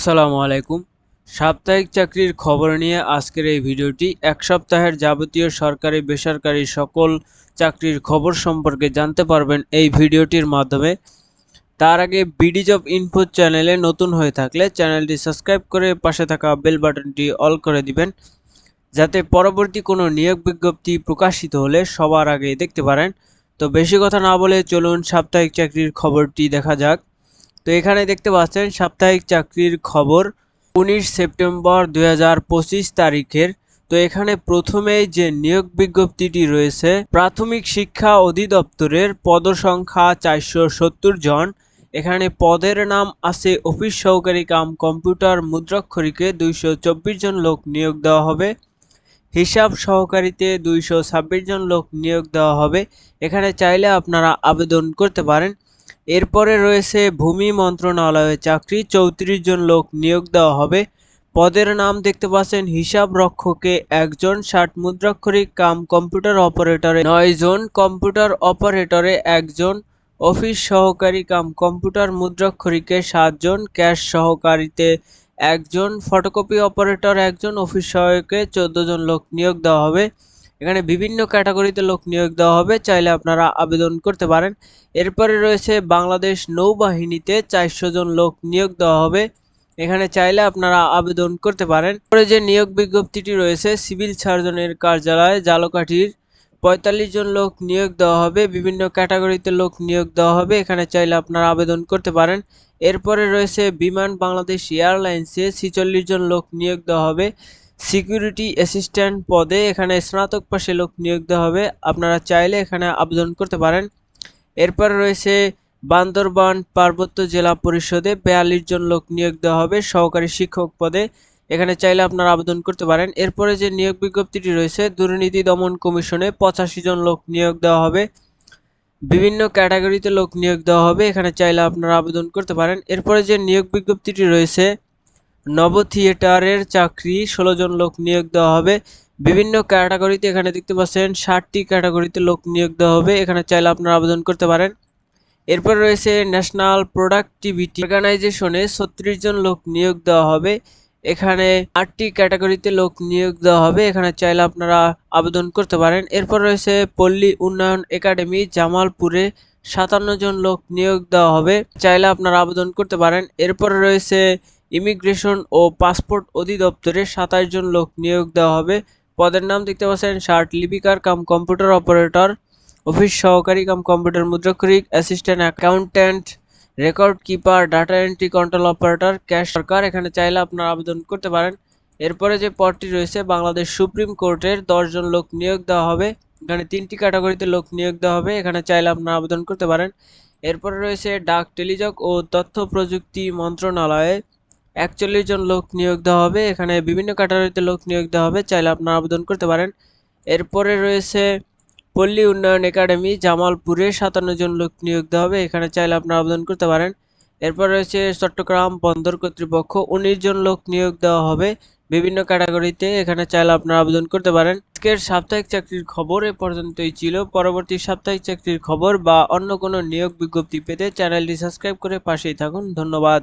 আসসালামু আলাইকুম। সাপ্তাহিক চাকরির খবর নিয়ে আজকের এই ভিডিওটি এক সপ্তাহের যাবতীয় সরকারি, বেসরকারি সকল চাকরির খবর সম্পর্কে জানতে পারবেন এই ভিডিওটির মাধ্যমে। তার আগে বিডি জব ইনফো চ্যানেলে নতুন হয়ে থাকলে চ্যানেলটি সাবস্ক্রাইব করে পাশে থাকা বেল বাটনটি অল করে দিবেন, যাতে পরবর্তী কোনো নিয়োগ বিজ্ঞপ্তি প্রকাশিত হলে সবার আগে দেখতে পারেন। তো বেশি কথা না বলে চলুন সাপ্তাহিক চাকরির খবরটি দেখা যাক। তো এখানে দেখতে পাচ্ছেন সাপ্তাহিক চাকরির খবর। উনিশ সেপ্টেম্বর দুই হাজার পঁচিশ তারিখের। তো এখানে প্রথমেই যে নিয়োগ বিজ্ঞপ্তিটি রয়েছে, প্রাথমিক শিক্ষা অধিদপ্তরের পদসংখ্যা চারশো সত্তর জন। এখানে পদের নাম আছে অফিস সহকারী কাম কম্পিউটার মুদ্রাক্ষরিকে দুইশো চব্বিশ জন লোক নিয়োগ দেওয়া হবে। হিসাব সহকারীতে দুইশো ছাব্বিশ জন লোক নিয়োগ দেওয়া হবে। এখানে চাইলে আপনারা আবেদন করতে পারেন। এরপরে রয়েছে ভূমি মন্ত্রণালয়ে চাকরি, চৌত্রিশ জন লোক নিয়োগ দেওয়া হবে। পদের নাম দেখতে পাচ্ছেন হিসাব রক্ষকে একজন, ষাট মুদ্রাক্ষরিক কাম কম্পিউটার অপারেটরে নয় জন, কম্পিউটার অপারেটরে একজন, অফিস সহকারী কাম কম্পিউটার মুদ্রাক্ষরিকে সাতজন ক্যাশ সহকারীতে একজন, ফটোকপি অপারেটর একজন, অফিস সহায়কে চোদ্দ জন লোক নিয়োগ দেওয়া হবে। এখানে বিভিন্ন ক্যাটাগরিতে লোক নিয়োগ দেওয়া হবে, চাইলে আপনারা আবেদন করতে পারেন। এরপরে রয়েছে বাংলাদেশ নৌবাহিনীতে চারশো জন লোক নিয়োগ দেওয়া হবে। এখানে চাইলে আপনারা আবেদন করতে পারেন। পরে যে নিয়োগ বিজ্ঞপ্তিটি রয়েছে, সিভিল সার্জনের কার্যালয়, জালকাঠির, পঁয়তাল্লিশ জন লোক নিয়োগ দেওয়া হবে, বিভিন্ন ক্যাটাগরিতে লোক নিয়োগ দেওয়া হবে, এখানে চাইলে আপনারা আবেদন করতে পারেন। এরপরে রয়েছে বিমান বাংলাদেশ এয়ারলাইন্সে ছিচল্লিশ জন লোক নিয়োগ দেওয়া হবে সিকিউরিটি অ্যাসিস্ট্যান্ট পদে এখানে স্নাতক পাশে লোক নিয়োগ দেওয়া হবে। আপনারা চাইলে এখানে আবেদন করতে পারেন। এরপর রয়েছে বান্দরবান পার্বত্য জেলা পরিষদে বিয়াল্লিশ জন লোক নিয়োগ দেওয়া হবে সহকারী শিক্ষক পদে। এখানে চাইলে আপনারা আবেদন করতে পারেন। এরপরে যে নিয়োগ বিজ্ঞপ্তিটি রয়েছে, দুর্নীতি দমন কমিশনে পঁচাশি জন লোক নিয়োগ দেওয়া হবে। বিভিন্ন ক্যাটাগরিতে লোক নিয়োগ দেওয়া হবে। এখানে চাইলে আপনারা আবেদন করতে পারেন। এরপরে যে নিয়োগ বিজ্ঞপ্তিটি রয়েছে নব থিয়েটারের চাকরি, ষোলো জন লোক নিয়োগ দেওয়া হবে। বিভিন্ন ক্যাটাগরিতে এখানে দেখতে পাচ্ছেন, ষাটটি ক্যাটাগরিতে লোক নিয়োগ দেওয়া হবে। এখানে চাইলে আপনারা আবেদন করতে পারেন। এরপর রয়েছে ন্যাশনাল প্রোডাক্টিভিটি অর্গানাইজেশনে ছত্রিশ জন লোক নিয়োগ দেওয়া হবে। এখানে আটটি ক্যাটাগরিতে লোক নিয়োগ দেওয়া হবে। এখানে চাইলে আপনারা আবেদন করতে পারেন। এরপর রয়েছে পল্লী উন্নয়ন একাডেমি, জামালপুরে সাতান্ন জন লোক নিয়োগ দেওয়া হবে। চাইলে আপনারা আবেদন করতে পারেন। এরপর রয়েছে ইমিগ্রেশন ও পাসপোর্ট অধিদপ্তরে সাতাশ জন লোক নিয়োগ দেওয়া হবে। পদের নাম দেখতে পাচ্ছেন শার্ট লিপিকার, কাম কম্পিউটার অপারেটর, অফিস সহকারী, cum computer মুদ্রাক্ষরিক, assistant accountant, record keeper, data entry control operator, cash সরকার এখানে চাইলে আপনারা আবেদন করতে পারেন। এরপরে যে পদটি রয়েছে, বাংলাদেশ সুপ্রিম কোর্টের দশজন লোক নিয়োগ দেওয়া হবে। এখানে তিনটি ক্যাটাগরিতে লোক নিয়োগ দেওয়া হবে। এখানে চাইলে আপনারা আবেদন করতে পারেন। এরপরে রয়েছে ডাক টেলিযোগ ও তথ্য প্রযুক্তি মন্ত্রণালয়ে একচল্লিশ জন লোক নিয়োগ দেওয়া হবে। এখানে বিভিন্ন ক্যাটাগরিতে লোক নিয়োগ দেওয়া হবে। চাইলে আপনারা আবেদন করতে পারেন। এরপরে রয়েছে পল্লী উন্নয়ন একাডেমি, জামালপুরে সাতান্ন জন লোক নিয়োগ দেওয়া হবে। এখানে চাইলে আপনারা আবেদন করতে পারেন। এরপর রয়েছে চট্টগ্রাম বন্দর কর্তৃপক্ষ, উনিশ জন লোক নিয়োগ দেওয়া হবে। বিভিন্ন ক্যাটাগরিতে এখানে চাইলে আপনারা আবেদন করতে পারেন। আজকের সাপ্তাহিক চাকরির খবর এ পর্যন্তই ছিল। পরবর্তী সাপ্তাহিক চাকরির খবর বা অন্য কোনো নিয়োগ বিজ্ঞপ্তি পেতে চ্যানেলটি সাবস্ক্রাইব করে পাশেই থাকুন। ধন্যবাদ।